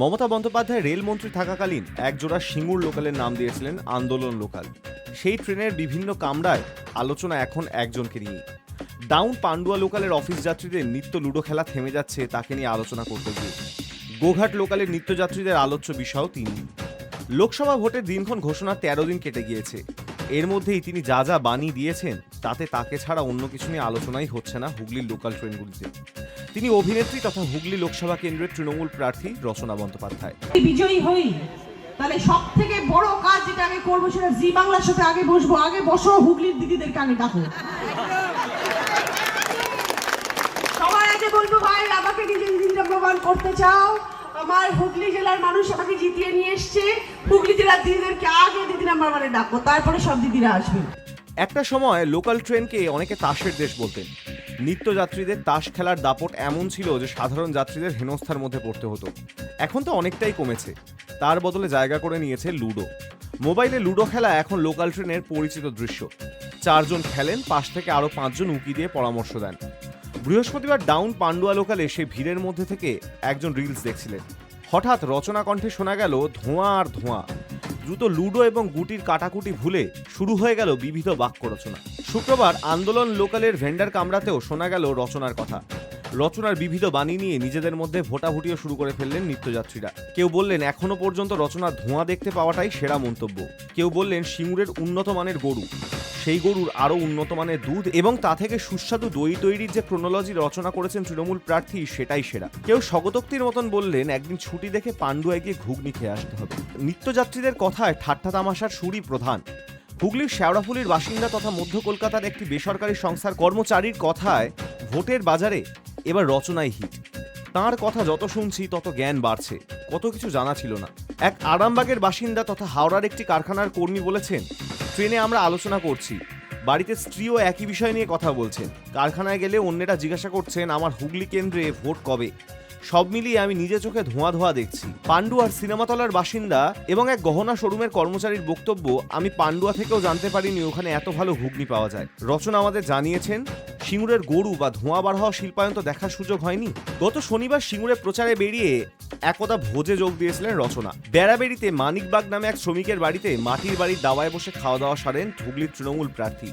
মমতা বন্দ্যোপাধ্যায় রেলমন্ত্রী থাকাকালীন একজোড়া সিঙ্গুর লোকালের নাম দিয়েছিলেন আন্দোলন লোকাল। সেই ট্রেনের বিভিন্ন কামরায় আলোচনা এখন একজনকে নিয়ে ডাউন পান্ডুয়া লোকালের অফিস যাত্রীদের নিত্য লুডো খেলা থেমে যাচ্ছে তাকে নিয়ে আলোচনা করতে গিয়ে। গোঘাট লোকালের নিত্যযাত্রীদের আলোচ্য বিষয়ও তিনি লোকসভা ভোটের দিনক্ষণ ঘোষণা তেরো দিন কেটে গিয়েছে। এর মধ্যেই তিনি যা যা বাণী দিয়েছেন তাতে তাকে ছাড়া অন্য কিছু নিয়ে আলোচনাই হচ্ছে না হুগলির লোকাল ট্রেনগুলিতে। তিনি অভিনেত্রী তথা হুগলি লোকসভা কেন্দ্রের তৃণমূল প্রার্থী রচনা বন্দ্যোপাধ্যায়। বিজয়ী হই, তাহলে সব থেকে বড় কাজ যেটা আগে করব সেটা জি বাংলার সাথে আগে বসবো, আগে বসো, হুগলির দিদিদেরকে আগে ডাকো সবার আগে বলব, ভাই, আমাকে নিজে দিদিরা প্রমাণ করতে চাও। আমার হুগলি জেলার মানুষ আমাকে জিতিয়ে নিয়ে এসছে। হুগলি জেলার দিদিদেরকে আগে দিদি নাম্বার মানে ডাকো তারপরে সব দিদিরা আসবে। একটা সময় লোকাল ট্রেনকে অনেকে তাসের দেশ বলতেন। নিত্যযাত্রীদের তাস খেলার দাপট এমন ছিল যে সাধারণ যাত্রীদের হেনস্থার মধ্যে পড়তে হতো। এখন তো অনেকটাই কমেছে। তার বদলে জায়গা করে নিয়েছে লুডো। মোবাইলে লুডো খেলা এখন লোকাল ট্রেনের পরিচিত দৃশ্য। চারজন খেলেন, পাশ থেকে আরও পাঁচজন উকি দিয়ে পরামর্শ দেন। বৃহস্পতিবার ডাউন পান্ডুয়া লোকালে সে ভিড়ের মধ্যে থেকে একজন রিলস দেখছিলেন। হঠাৎ রচনা কণ্ঠে শোনা গেল ধোঁয়া আর ধোঁয়া। দ্রুত লুডো এবং গুটির কাটাকুটি ভুলে শুরু হয়ে গেল বিবিধ বাক্য রচনা শুক্রবার আন্দোলন লোকালের ভেন্ডার কামরাতেও শোনা গেল রচনার কথা। রচনার বিবিধ বাণী নিয়ে নিজেদের মধ্যে ভোটাভুটিও শুরু করে ফেললেন নিত্যযাত্রীরা। কেউ বললেন, এখনও পর্যন্ত রচনার ধোঁয়া দেখতে পাওয়াটাই সেরা মন্তব্য। কেউ বললেন, সিঙ্গুরের উন্নত মানের গরু। সেই গরুর আরও উন্নত মানের দুধ এবং তা থেকে সুস্বাদু দই তৈরির যে ক্রোনোলজি রচনা করেছেন তৃণমূল প্রার্থী, সেটাই সেরা। কেউ স্বগতোক্তির মতন বললেন, একদিন ছুটি দেখে পাণ্ডুয়ায় গিয়ে ঘুগনি খেয়ে আসতে হবে। নিত্যযাত্রীদের কথায় ঠাট্টা তামাশার সুরই প্রধান। হুগলির শেওড়াফুলির বাসিন্দা তথা মধ্য কলকাতার একটি বেসরকারি সংস্থার কর্মচারীর কথায়, ভোটের বাজারে এবার রচনাই হিট। তার কথা যত শুনছি, তত জ্ঞান বাড়ছে। কত কিছু জানা ছিল না। এক আরামবাগের বাসিন্দা তথা হাওড়ার একটি কারখানার কর্মী বলেছেন ট্রেনে আমরা আলোচনা করছি। বাড়িতে স্ত্রীও একই বিষয় নিয়ে কথা বলছেন। কারখানায় গেলে অন্যেরা জিজ্ঞাসা করছেন, আমার হুগলি কেন্দ্রে ভোট কবে? সব মিলিয়ে আমি নিজে চোখে ধোঁয়া ধোঁয়া দেখছি। পান্ডুয়ার সিনেমাতলার বাসিন্দা এবং এক গহনা শোরুমের কর্মচারীর বক্তব্য আমি পান্ডুয়া থেকেও জানতে পারিনি ওখানে এত ভালো ঘুগনি পাওয়া যায়। রচনা আমাদের জানিয়েছেন, সিঙ্গুরের গরু বা ধোঁয়া বার হওয়া শিল্পায়ন তো দেখার সুযোগ হয়নি। গত শনিবার সিঙ্গুরে প্রচারে বেরিয়ে একদা ভোজে যোগ দিয়েছিলেন রচনা। বেড়াবেড়িতে মানিকবাগ নামে এক শ্রমিকের বাড়িতে মাটির বাড়ির দাওয়ায় বসে খাওয়া দাওয়া সারেন হুগলির তৃণমূল প্রার্থী।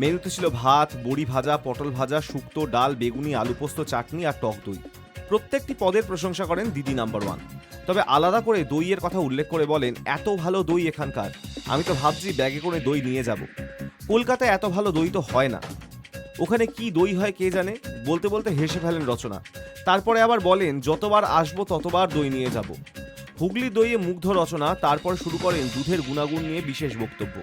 মেনুতে ছিল ভাত, বড়ি ভাজা, পটল ভাজা, শুক্তো, ডাল, বেগুনি আলু পোস্ত চাটনি আর টক দই। প্রত্যেকটি পদের প্রশংসা করেন দিদি নাম্বার ওয়ান। তবে আলাদা করে দইয়ের কথা উল্লেখ করে বলেন, এত ভালো দই এখানকার। আমি তো ভাবছি ব্যাগে করে দই নিয়ে যাব। কলকাতায় এত ভালো দই তো হয় না। ওখানে কি দই হয় কে জানে? বলতে বলতে হেসে ফেলেন রচনা। তারপরে আবার বলেন, যতবার আসব, ততবার দই নিয়ে যাব। হুগলি দইয়ে মুগ্ধ রচনা, তারপর শুরু করেন দুধের গুণাগুণ নিয়ে বিশেষ বক্তব্য।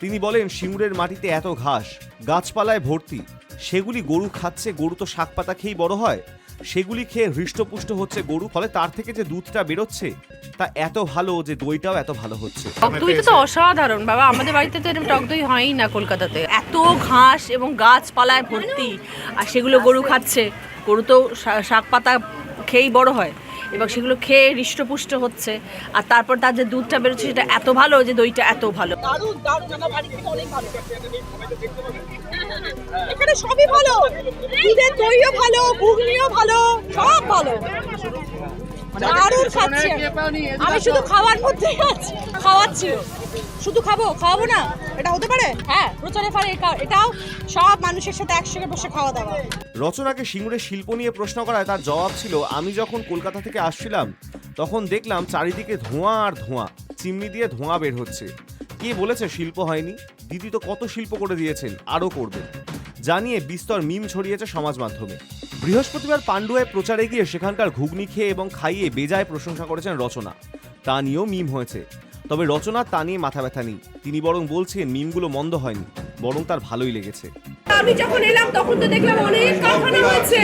তিনি বলেন সিঙ্গুরের মাটিতে এত ঘাস, গাছপালায় ভর্তি, সেগুলি গরু খাচ্ছে, গরু তো শাক পাতা খেয়েই বড় হয়। সেগুলি খেয়ে হৃষ্টপুষ্ট হচ্ছে গরু ফলে তার থেকে যে দুধটা বেরোচ্ছে তা এত ভালো যে দইটাও এত ভালো হচ্ছে। টক দইটা তো অসাধারণ। বাবা আমাদের বাড়িতে তো এরকম টক দই হয়ই না কলকাতাতে। এত ঘাস এবং গাছপালায় ভর্তি। আর সেগুলো গরু খাচ্ছে। গরু তো শা- শাক পাতা খেয়েই বড় হয়। এবং সেগুলো খেয়ে হৃষ্টপুষ্ট হচ্ছে। আর তারপর তার যে দুধটা বেরোচ্ছে সেটা এত ভালো যে দইটা এত ভালো। এখানে সবই ভালো। দইও ভালো, ঘুগনিও ভালো, সব ভালো। দারুণ খাচ্ছি আমি। আমি শুধু খাওয়ার মধ্যে আছি খাওয়াচ্ছি। শুধু খাব? খাওয়াবো না? এটা হতে পারে? হ্যাঁ প্রচারে পারে এটাও সব মানুষের সাথে একসঙ্গে বসে খাওয়া দাওয়া। রচনাকে সিঙ্গুরের শিল্প নিয়ে প্রশ্ন করায় তার জবাব ছিল আমি যখন কলকাতা থেকে আসছিলাম তখন দেখলাম চারিদিকে ধোঁয়া আর ধোঁয়া। চিমনি দিয়ে ধোঁয়া বের হচ্ছে। কে বলেছে শিল্প হয়নি? দিদি তো কত শিল্প করে দিয়েছেন আরও করবেন। জানিয়ে বিস্তর মিম ছড়িয়েছে সমাজ মাধ্যমে। বৃহস্পতিবার পাণ্ডুয়ায় প্রচারে গিয়ে সেখানকার ঘুগনি খেয়ে এবং খাইয়ে বেজায় প্রশংসা করেছেন রচনা। তা নিয়েও মিম হয়েছে। তবে রচনা তা নিয়ে মাথা ব্যথা নেই। তিনি বরং বলছেন, মিমগুলো মন্দ হয়নি, বরং তার ভালোই লেগেছে। আমি যখন এলাম, তখন তো দেখলাম অনেক কারখানা হয়েছে।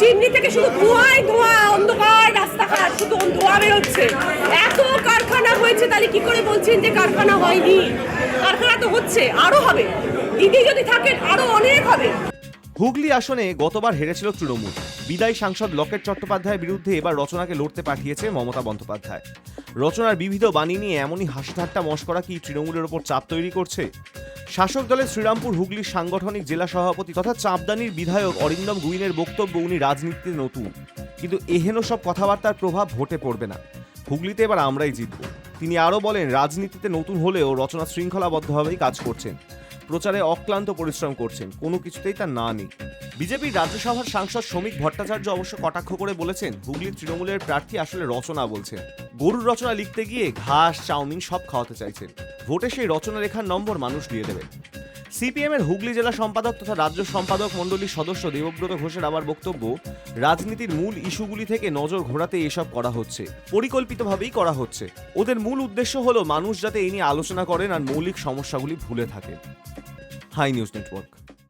চিমনি থেকে শুধু ধোঁয়াই ধোঁয়া, অন্ধকার রাস্তাঘাট, শুধু ধোঁয়া বেরোচ্ছে। এত কারখানা হয়েছে, তাহলে কি করে বলছেন যে কারখানা হয়নি? কারখানা তো হচ্ছে, আরও হবে। দিদি যদি থাকেন, আরও অনেক হবে। হুগলি আসনে গতবার হেরেছিল তৃণমূল। বিদায়ী সাংসদ লকেট চট্টোপাধ্যায়ের বিরুদ্ধে এবার রচনাকে লড়তে পাঠিয়েছে মমতা বন্দ্যোপাধ্যায়। রচনার বিবিধ বাণী নিয়ে এমনই হাসিঠাট্টা মস্করা কি তৃণমূলের ওপর চাপ তৈরি করছে? শাসক দলের শ্রীরামপুর হুগলির সাংগঠনিক জেলা সভাপতি তথা চাঁপদানির বিধায়ক অরিন্দম গুইনের বক্তব্য উনি রাজনীতিতে নতুন। কিন্তু এহেন সব কথাবার্তার প্রভাব ভোটে পড়বে না। হুগলিতে এবার আমরাই জিতব। তিনি আরও বলেন, রাজনীতিতে নতুন হলেও রচনা শৃঙ্খলাবদ্ধভাবেই কাজ করছেন। প্রচারে অক্লান্ত পরিশ্রম করছেন। কোনো কিছুতেই তার না নেই। বিজেপির রাজ্যসভার সাংসদ শ্রমিক ভট্টাচার্য অবশ্য কটাক্ষ করে বলেছেন, হুগলির তৃণমূলের প্রার্থী আসলে রচনা বলছেন। গরুর রচনা লিখতে গিয়ে ঘাস, চাউমিন সব খাওয়াতে চাইছেন। ভোটে সেই রচনা লেখার নম্বর মানুষ দিয়ে দেবে সিপিএম এর হুগলি জেলা সম্পাদক তথা রাজ্য সম্পাদক মণ্ডলীর সদস্য দেবব্রত ঘোষের আবার বক্তব্য, রাজনীতির মূল ইস্যুগুলি থেকে নজর ঘোরাতে এসব করা হচ্ছে, পরিকল্পিতভাবেই করা হচ্ছে। ওদের মূল উদ্দেশ্য হলো মানুষ যাতে এই নিয়ে আলোচনা করেন আর মৌলিক সমস্যাগুলি ভুলে থাকেন। Hi news network.